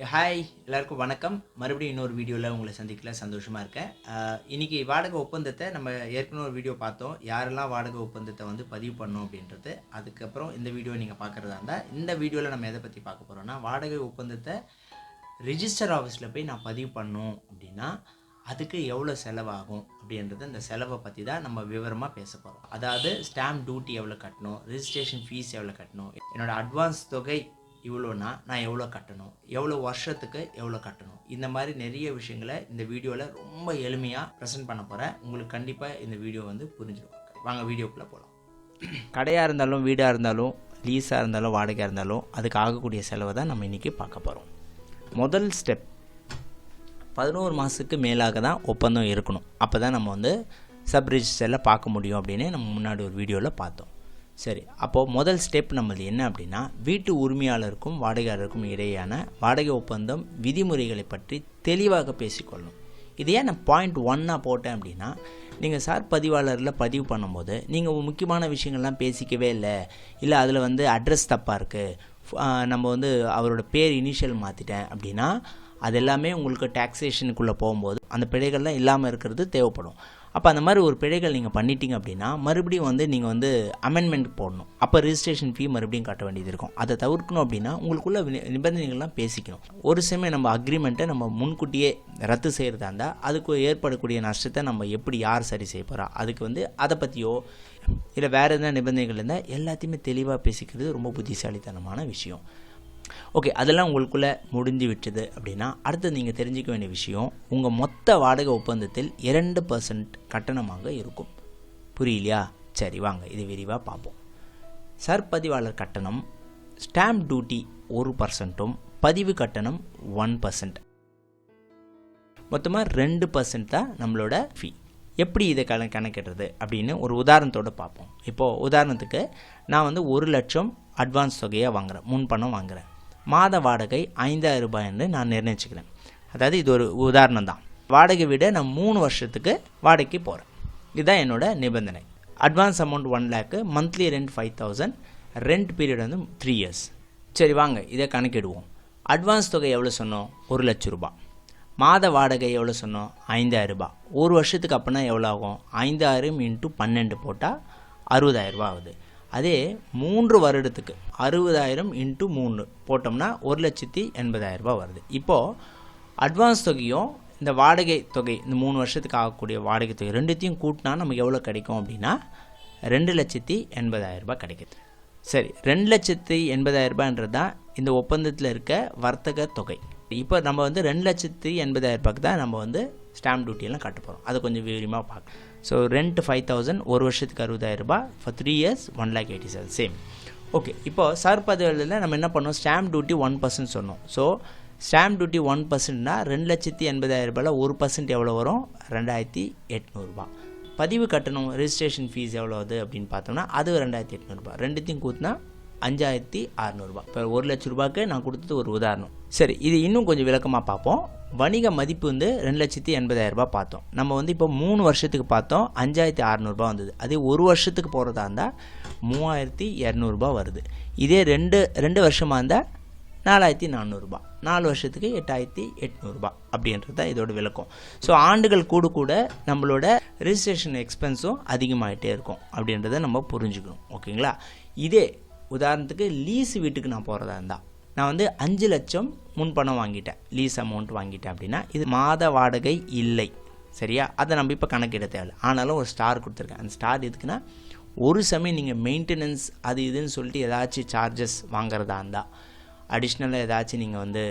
Hi எல்லாருக்கும் வணக்கம். மறுபடியும் இன்னொரு வீடியோவில் உங்களை சந்திக்கல சந்தோஷமாக இருக்கேன். இன்றைக்கி வாடகை ஒப்பந்தத்தை நம்ம ஏற்கனவே ஒரு வீடியோ பார்த்தோம். யாரெல்லாம் வாடகை ஒப்பந்தத்தை வந்து பதிவு பண்ணோம் அப்படின்றது அதுக்கப்புறம் இந்த வீடியோ நீங்கள் பார்க்குறதா இருந்தால் இந்த வீடியோவில் நம்ம எதை பற்றி பார்க்க போகிறோம்னா வாடகை ஒப்பந்தத்தை ரிஜிஸ்டர் ஆஃபீஸில் போய் நான் பதிவு பண்ணோம் அப்படின்னா அதுக்கு எவ்வளோ செலவாகும் அப்படின்றது அந்த செலவை பற்றி தான் நம்ம விவரமாக பேச போகிறோம் அதாவது ஸ்டாம்ப் டியூட்டி எவ்வளோ கட்டணும் ரிஜிஸ்ட்ரேஷன் ஃபீஸ் எவ்வளோ கட்டணும் என்னோடய அட்வான்ஸ் தொகை இவ்வளோனா நான் எவ்வளோ கட்டணும்? எவ்வளோ வருஷத்துக்கு எவ்வளோ கட்டணும்? இந்த மாதிரி நிறைய விஷயங்களை இந்த வீடியோவில் ரொம்ப எளிமையாக ப்ரெசென்ட் பண்ண போகிறேன் உங்களுக்கு கண்டிப்பாக இந்த வீடியோ வந்து புரிஞ்சிடும். வாங்க வீடியோக்குள்ளே போகலாம் கடையாக இருந்தாலும் வீடாக இருந்தாலும் லீஸாக இருந்தாலும் வாடகையாக இருந்தாலும் அதுக்கு ஆகக்கூடிய செலவை தான் நம்ம இன்றைக்கி பார்க்க போகிறோம் முதல் ஸ்டெப் பதினோரு மாதத்துக்கு மேலாக தான் ஒப்பந்தம் இருக்கணும். அப்போ தான் நம்ம வந்து சப் ரிஜிஸ்டரில் பார்க்க முடியும் அப்படின்னு நம்ம முன்னாடி ஒரு வீடியோவில் பார்த்தோம். சரி அப்போது முதல் ஸ்டெப் நம்மளது என்ன அப்படின்னா வீட்டு உரிமையாளருக்கும் வாடகையாளருக்கும் இடையேயான வாடகை ஒப்பந்தம் விதிமுறைகளை பற்றி தெளிவாக பேசிக்கொள்ளணும் இது ஏன் நான் பாயிண்ட் ஒன்னாக போட்டேன் அப்படின்னா நீங்கள் சார் பதிவாளரில் பதிவு பண்ணும்போது நீங்கள் முக்கியமான விஷயங்கள்லாம் பேசிக்கவே இல்லை இல்லை அதில் வந்து அட்ரஸ் தப்பாக இருக்குது நம்ம வந்து அவரோட பேர் இனிஷியல் மாற்றிட்டேன் அப்படின்னா அது எல்லாமே உங்களுக்கு டாக்ஸேஷனுக்குள்ளே போகும்போது அந்த பிழைகள்லாம் இல்லாமல் இருக்கிறது தேவைப்படும். அப்போ அந்த மாதிரி ஒரு பிழைகள் நீங்கள் பண்ணிட்டீங்க அப்படின்னா மறுபடியும் வந்து நீங்கள் வந்து அமெண்ட்மெண்ட் போடணும். அப்போ ரிஜிஸ்ட்ரேஷன் ஃபீ மறுபடியும் கட்ட வேண்டியது இருக்கும். அதை தவிர்க்கணும் அப்படின்னா உங்களுக்குள்ள நிபந்தனைகள்லாம் பேசிக்கணும். ஒரு சமயம் நம்ம அக்ரிமெண்ட்டை நம்ம முன்கூட்டியே ரத்து செய்கிறதா இருந்தால் அதுக்கு ஏற்படக்கூடிய நஷ்டத்தை நம்ம எப்படி யார் சரி செய்ய போகிறா அதுக்கு வந்து அதை பற்றியோ இல்லை வேறு எதனா நிபந்தனைகள் இருந்தால் எல்லாத்தையுமே தெளிவாக பேசிக்கிறது ரொம்ப புத்திசாலித்தனமான விஷயம். ஓகே அதெல்லாம் உங்களுக்குள்ளே முடிஞ்சு விட்டது அப்படின்னா அடுத்து நீங்கள் தெரிஞ்சுக்க வேண்டிய விஷயம் உங்கள் மொத்த வாடகை ஒப்பந்தத்தில் இரண்டு பர்சன்ட் கட்டணமாக இருக்கும். புரியலையா சரி வாங்க இது விரிவாக பார்ப்போம். சர்பதிவாளர் கட்டணம் ஸ்டாம்ப் டியூட்டி ஒரு பர்சன்ட்டும் பதிவு கட்டணம் ஒன் பர்சன்ட் மொத்தமாக ரெண்டு பர்சன்ட் தான் நம்மளோட ஃபீ எப்படி இதை கண கணக்கிடுறது அப்படின்னு ஒரு உதாரணத்தோடு பார்ப்போம். இப்போது உதாரணத்துக்கு நான் வந்து ஒரு லட்சம் அட்வான்ஸ் தொகையாக வாங்குகிறேன் முன் பணம் வாங்குறேன். மாத வாடகை ஐந்தாயிரம் ரூபாய்ன்னு நான் நிர்ணயிச்சுக்கிறேன். அதாவது இது ஒரு உதாரணம் தான். வாடகை விட நான் மூணு வருஷத்துக்கு வாடகைக்கு போகிறேன் இதுதான் என்னோடய நிபந்தனை. Advance amount one lakh monthly rent five thousand rent period வந்து த்ரீ இயர்ஸ் சரி வாங்க இதை கணக்கிடுவோம். அட்வான்ஸ் தொகை எவ்வளோ சொன்னோம்? ஒரு லட்ச ரூபா மாத வாடகை எவ்வளோ சொன்னோம்? ஐந்தாயிரம் ரூபாய். ஒரு வருஷத்துக்கு அப்படின்னா எவ்வளோ ஆகும்? ஐந்தாயிரம் இன்ட்டு பன்னெண்டு போட்டால் அறுபதாயிரம் ரூபா ஆகுது. அதே மூன்று வருடத்துக்கு அறுபதாயிரம் இன்ட்டு மூணு போட்டோம்னா ஒரு லட்சத்தி எண்பதாயிரம் ரூபாய் வருது. இப்போது அட்வான்ஸ் தொகையும் இந்த வாடகை தொகை இந்த மூணு வருஷத்துக்கு ஆகக்கூடிய வாடகை தொகை ரெண்டுத்தையும் கூட்டினா நமக்கு எவ்வளோ கிடைக்கும் அப்படின்னா ரெண்டு லட்சத்தி எண்பதாயிரரூபா கிடைக்கிது கிடைக்குது. சரி ரெண்டு லட்சத்தி எண்பதாயிரரூபான்றது தான் இந்த ஒப்பந்தத்தில் இருக்க வர்த்தக தொகை. இப்போ நம்ம வந்து ரெண்டு லட்சத்தி எண்பதாயிரரூபாய்க்கு தான் நம்ம வந்து ஸ்டாம்ப் டியூட்டியெல்லாம் கட்ட போகிறோம் அதை கொஞ்சம் விவரமாக பார்க்கலாம். ஸோ ரெண்ட் ஃபைவ் தௌசண்ட் ஒரு வருஷத்துக்கு அறுபதாயிரம் ரூபாய். For three years one lakh eighty seven same okay இப்போ சார் நம்ம என்ன பண்ணோம்? ஸ்டாம்ப் டியூட்டி ஒன் பர்சன்ட் சொன்னோம். ஸோ ஸ்டாம்ப் டியூட்டி ஒன் பர்சன்ட்னா ரெண்டு லட்சத்தி எண்பதாயிரம் ரூபாயில் ஒரு பர்சன்ட் எவ்வளோ வரும்? ரெண்டாயிரத்தி எட்நூறுபா பதிவு கட்டணம் ரிஜிஸ்ட்ரேஷன் ஃபீஸ் எவ்வளோ அது அப்படின்னு பார்த்தோம்னா அது ரெண்டாயிரத்தி எட்நூறுபா ரெண்டுத்தையும் கூட்டினா அஞ்சாயிரத்தி அறநூறுபா இப்போ ஒரு லட்ச ரூபாய்க்கு நான் கொடுத்தது ஒரு உதாரணம். சரி இது இன்னும் கொஞ்சம் விளக்கமாக பார்ப்போம். வணிக மதிப்பு வந்து ரெண்டு லட்சத்தி எண்பதாயிரரூபா பார்த்தோம். நம்ம வந்து இப்போ மூணு வருஷத்துக்கு பார்த்தோம் அஞ்சாயிரத்தி அறநூறுபா வந்தது. அதே ஒரு வருஷத்துக்கு போகிறதா இருந்தால் மூவாயிரத்தி இரநூறுபா வருது. இதே ரெண்டு ரெண்டு வருஷமாக இருந்தால் நாலாயிரத்தி நானூறுரூபா நாலு வருஷத்துக்கு எட்டாயிரத்தி எட்நூறுபா அப்படின்றது தான் இதோட விளக்கம். ஸோ ஆண்டுகள் கூட கூட நம்மளோட ரிஜிஸ்ட்ரேஷன் எக்ஸ்பென்ஸும் அதிகமாகிட்டே இருக்கும் அப்படின்றத நம்ம புரிஞ்சுக்கணும். ஓகேங்களா இதே உதாரணத்துக்கு லீஸ் வீட்டுக்கு நான் போகிறதா இருந்தால் நான் வந்து அஞ்சு லட்சம் முன்பணம் வாங்கிட்டேன். லீஸ் அமௌண்ட் வாங்கிட்டேன் அப்படின்னா இது மாத வாடகை இல்லை. சரியா? அதை நம்ம இப்போ கணக்கிட தேவை ஆனாலும் ஒரு ஸ்டார் கொடுத்துருக்கேன். அந்த ஸ்டார் எதுக்குன்னா ஒரு சமயம் நீங்கள் மெயின்டெனன்ஸ் அது இதுன்னு சொல்லிட்டு ஏதாச்சும் சார்ஜஸ் வாங்குறதா இருந்தால் அடிஷ்னலாக ஏதாச்சும் நீங்கள் வந்து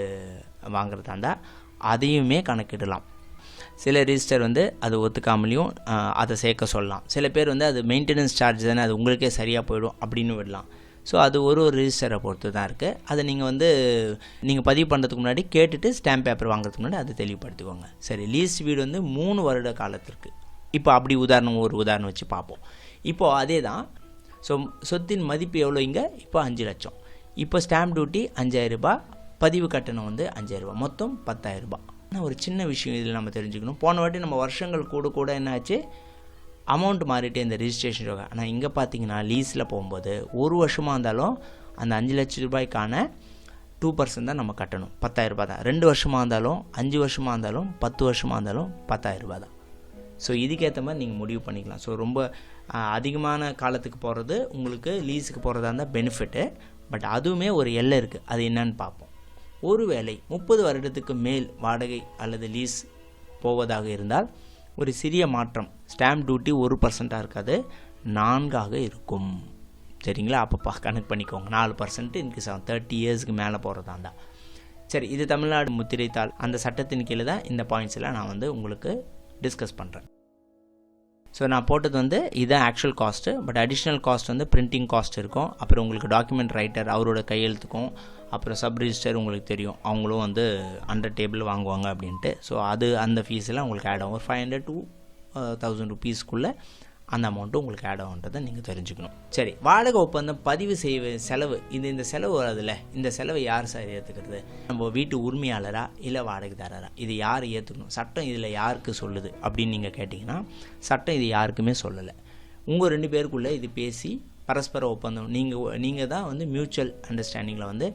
வாங்குறதா இருந்தால் அதையுமே கணக்கிடலாம். சில ரிஜிஸ்டர் வந்து அது ஒத்துக்காமலையும் அதை சேர்க்க சொல்லலாம். சில பேர் வந்து அது மெயின்டெனன்ஸ் சார்ஜ் தானே அது உங்களுக்கே சரியாக போயிடும் அப்படின்னு விடலாம். ஸோ அது ஒரு ஒரு ரிஜிஸ்டரை பொறுத்து தான் இருக்குது அதை நீங்கள் வந்து நீங்கள் பதிவு பண்ணுறதுக்கு முன்னாடி கேட்டுட்டு ஸ்டாம்ப் பேப்பர் வாங்குறதுக்கு முன்னாடி அதை தெளிவுபடுத்திக்கோங்க. சரி லீஸ் வீடு வந்து மூணு வருட காலத்திற்கு. இப்போ அப்படி உதாரணம் ஒரு உதாரணம் வச்சு பார்ப்போம். இப்போது அதே தான் ஸோ சொத்தின் மதிப்பு எவ்வளோ இங்கே? இப்போ அஞ்சு லட்சம். இப்போ ஸ்டாம்ப் டியூட்டி அஞ்சாயிரம் ரூபாய் பதிவு கட்டணம் வந்து அஞ்சாயிரரூபா மொத்தம் பத்தாயிரரூபா ஆனால் ஒரு சின்ன விஷயம் இதில் நம்ம தெரிஞ்சுக்கணும். போன வாட்டி நம்ம வருஷங்கள் கூட கூட என்னாச்சு அமௌண்ட் மாறிட்டே இந்த ரிஜிஸ்ட்ரேஷன் தொகை ஆனால் இங்கே பார்த்தீங்கன்னா லீஸில் போகும்போது ஒரு வருஷமாக இருந்தாலும் அந்த அஞ்சு லட்ச ரூபாய்க்கான டூ பர்சன்ட் தான் நம்ம கட்டணும். பத்தாயிரரூபா தான். ரெண்டு வருஷமாக இருந்தாலும் அஞ்சு வருஷமாக இருந்தாலும் பத்து வருஷமாக இருந்தாலும் பத்தாயிரரூபா தான். ஸோ இதுக்கேற்ற மாதிரி நீங்கள் முடிவு பண்ணிக்கலாம். ஸோ ரொம்ப அதிகமான காலத்துக்கு போகிறது உங்களுக்கு லீஸுக்கு போகிறதா இருந்தால் பெனிஃபிட்டு பட் அதுவுமே ஒரு எல்லை இருக்குது அது என்னன்னு பார்ப்போம். ஒருவேளை முப்பது வருடத்துக்கு மேல் வாடகை அல்லது லீஸ் போவதாக இருந்தால் ஒரு சிறிய மாற்றம். ஸ்டாம்ப் டியூட்டி ஒரு பர்சண்ட்டாக இருக்காது நான்காக இருக்கும். சரிங்களா? அப்பப்பா கணக்கு பண்ணிக்கோங்க. நாலு பர்சன்ட் இன்க்ரீஸ் ஆகும் தேர்ட்டி இயர்ஸ்க்கு மேலே போகிறதா இருந்தால் சரி இது தமிழ்நாடு முத்திரைத்தாள். அந்த சட்டத்தின் கீழே தான் இந்த பாயிண்ட்ஸ் எல்லாம் நான் வந்து உங்களுக்கு டிஸ்கஸ் பண்ணுறேன் ஸோ நான் போட்டது வந்து இதுதான் actual cost but additional cost வந்து பிரிண்டிங் காஸ்ட் இருக்கும். அப்புறம் உங்களுக்கு டாக்குமெண்ட் ரைட்டர் அவரோட கையெழுத்துக்கும் அப்புறம் சப் ரிஜிஸ்டர் உங்களுக்கு தெரியும். அவங்களும் வந்து அண்டர் டேபிள் வாங்குவாங்க அப்படின்ட்டு. ஸோ அது அந்த ஃபீஸ் எல்லாம் உங்களுக்கு ஆட் ஆகும். ஒரு ஃபைவ் ஹண்ட்ரட் டூ தௌசண்ட் ருபீஸ்க்குள்ளே அந்த அமௌண்ட்டு உங்களுக்கு ஆட் ஆகுன்றதை நீங்கள் தெரிஞ்சுக்கணும். சரி வாடகை ஒப்பந்தம் பதிவு செய்வ செலவு இது இந்த செலவு வருதுல்ல? இந்த செலவை யார் சார் ஏற்றுக்கிறது நம்ம வீட்டு உரிமையாளரா இல்லை வாடகைதாரரா? இது யார் ஏற்றுக்கணும் சட்டம் இதில் யாருக்கு சொல்லுது? அப்படின்னு நீங்கள் கேட்டிங்கன்னா சட்டம் இது யாருக்குமே சொல்லலை. உங்கள் ரெண்டு பேருக்குள்ளே இது பேசி பரஸ்பர ஒப்பந்தம் நீங்கள் நீங்கள் தான் வந்து மியூச்சுவல் அண்டர்ஸ்டாண்டிங்கில் வந்து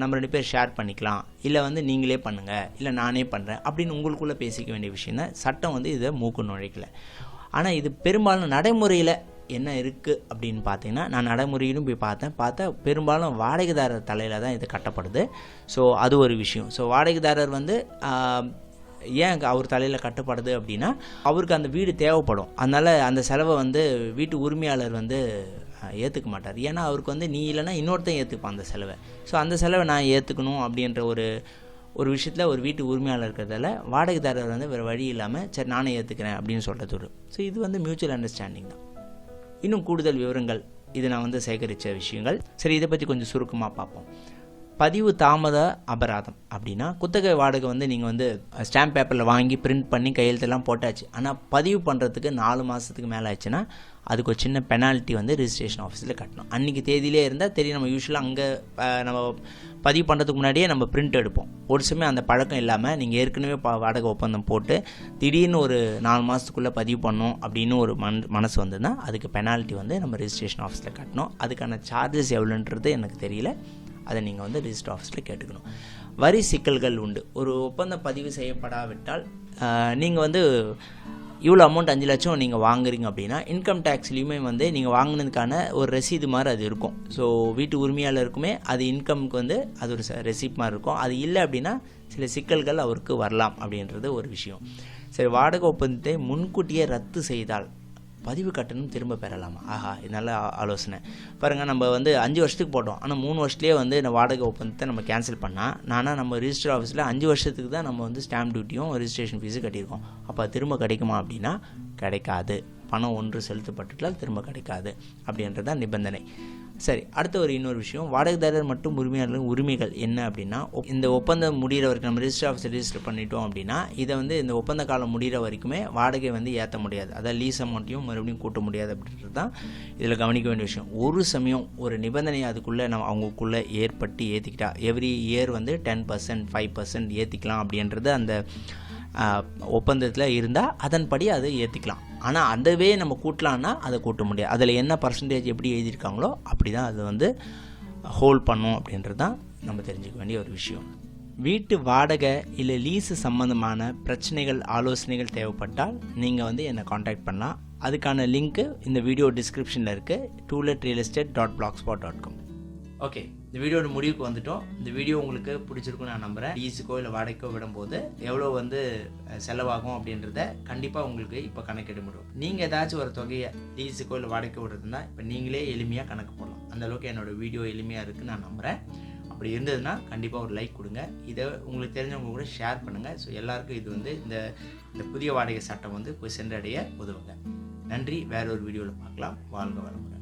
நம்ம ரெண்டு பேர் ஷேர் பண்ணிக்கலாம். இல்லை வந்து நீங்களே பண்ணுங்கள் இல்லை நானே பண்ணுறேன் அப்படின்னு உங்களுக்குள்ளே பேசிக்க வேண்டிய விஷயம் தான் சட்டம் வந்து இதை மூக்கு நுழைக்கலை. ஆனால் இது பெரும்பாலும் நடைமுறையில் என்ன இருக்குது அப்படின்னு பார்த்தீங்கன்னா நான் நடைமுறையிலும் போய் பார்த்தேன். பார்த்தா பெரும்பாலும் வாடகைதாரர் தலையில் தான் இது கட்டப்படுது. ஸோ அது ஒரு விஷயம். ஸோ வாடகைதாரர் வந்து ஏன் அவர் தலையில் கட்டப்படுது அப்படின்னா அவருக்கு அந்த வீடு தேவைப்படும். அதனால் அந்த செலவை வந்து வீட்டு உரிமையாளர் வந்து ஏற்றுக்க மாட்டார். ஏன்னா அவருக்கு வந்து நீ இல்லைன்னா இன்னொருத்தன் ஏற்றுப்பான் அந்த செலவை. ஸோ அந்த செலவை நான் ஏற்றுக்கணும் அப்படின்ற ஒரு ஒரு விஷயத்தில் ஒரு வீட்டு உரிமையாளர் இருக்கிறதால வாடகைதாரர் வந்து வேறு வழி இல்லாமல் சரி நானே ஏற்றுக்கிறேன் அப்படின்னு சொல்கிறது ஒரு. ஸோ இது வந்து மியூச்சுவல் அண்டர்ஸ்டாண்டிங் தான். இன்னும் கூடுதல் விவரங்கள் இது நான் வந்து சேகரித்த விஷயங்கள். சரி இதை பற்றி கொஞ்சம் சுருக்கமாக பார்ப்போம். பதிவு தாமத அபராதம் அப்படின்னா குத்தகை வாடகை வந்து நீங்கள் வந்து ஸ்டாம்ப் பேப்பரில் வாங்கி பிரிண்ட் பண்ணி கையெழுத்தெல்லாம் போட்டாச்சு. ஆனால் பதிவு பண்ணுறதுக்கு நாலு மாதத்துக்கு மேலே ஆச்சுன்னா அதுக்கு ஒரு சின்ன பெனால்ட்டி வந்து ரிஜிஸ்ட்ரேஷன் ஆஃபீஸில் கட்டணும். அன்றைக்கி தேதியிலே இருந்தால் தெரியும் நம்ம யூஸ்வலாக அங்கே நம்ம பதிவு பண்ணுறதுக்கு முன்னாடியே நம்ம பிரிண்ட் எடுப்போம். ஒரு சமயம் அந்த பழக்கம் இல்லாமல் நீங்கள் ஏற்கனவே ப வாடகை ஒப்பந்தம் போட்டு திடீர்னு ஒரு நாலு மாதத்துக்குள்ளே பதிவு பண்ணோம் அப்படின்னு ஒரு மன் மனசு வந்ததுன்னா அதுக்கு பெனால்ட்டி வந்து நம்ம ரிஜிஸ்ட்ரேஷன் ஆஃபீஸில் கட்டணும். அதுக்கான சார்ஜஸ் எவ்வளோன்றது எனக்கு தெரியல. அதை நீங்கள் வந்து ரிஜிஸ்டர் ஆஃபீஸில் கேட்டுக்கணும். வரி சிக்கல்கள் உண்டு. ஒரு ஒப்பந்தம் பதிவு செய்யப்படாவிட்டால் நீங்கள் வந்து இவ்வளோ அமௌண்ட் அஞ்சு லட்சம் நீங்கள் வாங்குறீங்க அப்படின்னா இன்கம் டேக்ஸ்லேயுமே வந்து நீங்கள் வாங்கினதுக்கான ஒரு ரசீது மாதிரி அது இருக்கும். ஸோ வீட்டு உரிமையாளருக்குமே அது இன்கம்க்கு வந்து அது ஒரு ரெசிப்ட் மாதிரி இருக்கும். அது இல்லை அப்படின்னா சில சிக்கல்கள் அவருக்கு வரலாம் அப்படின்றது ஒரு விஷயம். சரி வாடகை ஒப்பந்தத்தை முன்கூட்டியே ரத்து செய்தால் பதிவு கட்டணம் திரும்ப பெறலாமா? ஆஹா இது நல்ல ஆலோசனை. பாருங்கள் நம்ம வந்து அஞ்சு வருஷத்துக்கு போட்டோம். ஆனால் மூணு வருஷத்துலேயே வந்து இந்த வாடகை ஒப்பந்தத்தை நம்ம கேன்சல் பண்ணால் நானா நம்ம ரிஜிஸ்டர் ஆஃபீஸில் அஞ்சு வருஷத்துக்கு தான் நம்ம வந்து ஸ்டாம்ப் டியூட்டியும் ரிஜிஸ்ட்ரேஷன் ஃபீஸும் கட்டியிருக்கோம். அப்போ திரும்ப கிடைக்குமா அப்படின்னா கிடைக்காது. பணம் ஒன்று செலுத்தப்பட்டுட்டால் திரும்ப கிடைக்காது அப்படின்றது தான் நிபந்தனை. சரி அடுத்த ஒரு இன்னொரு விஷயம். வாடகைதாரர் மற்றும் உரிமையாளர்களின் உரிமைகள் என்ன அப்படின்னா இந்த ஒப்பந்தம் முடிகிற வரைக்கும் நம்ம ரிஜிஸ்டர் ஆஃபீஸ் ரிஜிஸ்டர் பண்ணிட்டோம் அப்படின்னா இதை வந்து இந்த ஒப்பந்த காலம் முடிகிற வரைக்குமே வாடகை வந்து ஏற்ற முடியாது. அதாவது லீஸ் அமௌண்ட்டையும் மறுபடியும் கூட்ட முடியாது அப்படின்றது தான் இதில் கவனிக்க வேண்டிய விஷயம். ஒரு சமயம் ஒரு நிபந்தனை அதுக்குள்ளே நம்ம அவங்களுக்குள்ளே ஏற்பட்டு ஏற்றிக்கிட்டா எவ்ரி இயர் வந்து டென் பர்சன்ட் ஃபைவ் பர்சன்ட் ஏற்றிக்கலாம் அப்படின்றது அந்த ஒப்பந்தத்தில் இருந்தால் அதன்படி அதை ஏற்றிக்கலாம் ஆனால் அதவே நம்ம கூட்டலான்னா அதை கூட்ட முடியாது. அதில் என்ன பர்சன்டேஜ் எப்படி எழுதியிருக்காங்களோ அப்படி தான் அது வந்து ஹோல்ட் பண்ணும் அப்படின்றது தான் நம்ம தெரிஞ்சுக்க வேண்டிய ஒரு விஷயம். வீட்டு வாடகை இல்லை லீஸு சம்மந்தமான பிரச்சனைகள் ஆலோசனைகள் தேவைப்பட்டால் நீங்கள் வந்து என்னை காண்டாக்ட் பண்ணலாம். அதுக்கான லிங்க்கு இந்த வீடியோ டிஸ்கிரிப்ஷனில் இருக்குது to let real estate dot blogspot dot com okay இந்த வீடியோட முடிவுக்கு வந்துட்டோம். இந்த வீடியோ உங்களுக்கு பிடிச்சிருக்குன்னு நான் நம்புகிறேன் லீஸுக்கோ இல்லை வாடகைக்கோ விடும்போது எவ்வளோ வந்து செலவாகும் அப்படின்றத கண்டிப்பாக உங்களுக்கு இப்போ கணக்கிட முடியும் நீங்கள் ஏதாச்சும் ஒரு தொகையை லீஸுக்கோ இல்லை வாடகைக்கோ விடுறதுனா இப்போ நீங்களே எளிமையாக கணக்கு போடலாம். அந்தளவுக்கு என்னோடய என்னோட வீடியோ எளிமையாக இருக்குன்னு நான் நம்புகிறேன் அப்படி இருந்ததுன்னா கண்டிப்பாக ஒரு லைக் கொடுங்க. இதை உங்களுக்கு தெரிஞ்சவங்க கூட ஷேர் பண்ணுங்கள் ஸோ எல்லாருக்கும் இது வந்து இந்த இந்த புதிய வாடகை சட்டம் வந்து போய் சென்றடைய உதவுங்க. நன்றி. வேற ஒரு வீடியோவில் பார்க்கலாம். வாழ்க வளமுடன்.